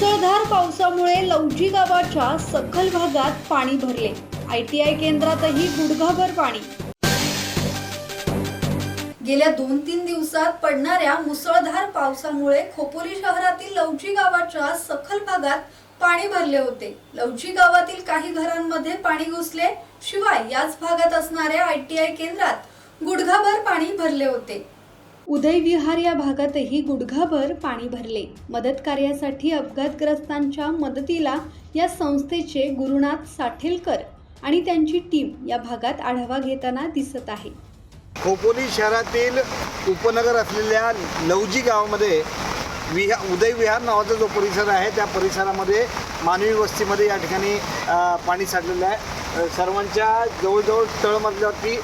मुसळधार पावसामुळे लवजी गावाच्या सखल भागात पाणी भरले. आय टी आय केंद्रातही गुडघाभर पाणी. गेल्या दोन तीन दिवसात पडणाऱ्या मुसळधार पावसामुळे खोपोली शहरातील लवजी गावाच्या सखल भागात पाणी भरले होते. लवजी गावातील काही घरांमध्ये पाणी घुसले शिवाय याच भागात असणाऱ्या आय टी आय केंद्रात गुडघाभर पाणी भरले होते. उदयविहार या भागातही गुडघाभर पाणी भरले. मदत कार्यासाठी अपघातग्रस्तांच्या मदतीला या संस्थेचे गुरुनाथ साठेलकर आणि त्यांची टीम या भागात आढावा घेताना दिसत आहे. खोपोली शहरातील उपनगर असलेल्या लवजी गावामध्ये विहा उदय विहार नावाचा जो परिसर आहे त्या परिसरामध्ये मानवी वस्तीमध्ये या ठिकाणी पाणी साठलेलं आहे. सर्वांच्या जवळजवळ तळमजल्यावरती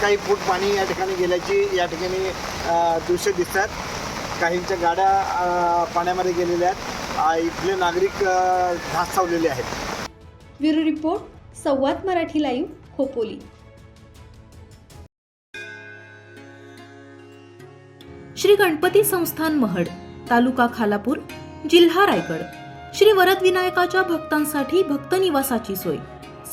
काही फूट पाणी या ठिकाणी गेल्याची या ठिकाणी दृश्य दिसतात. काहींच्या गाड्या पाण्यामध्ये गेलेल्या आहेत. इथले नागरिक धास्तावलेले आहेत. Bureau report Samvad Marathi live Khopoli. Shri Ganpati Sansthan Mahad तालुका खालापूर जिल्हा रायगड. श्री वरदविनायकाच्या भक्तांसाठी भक्त निवासाची सोय.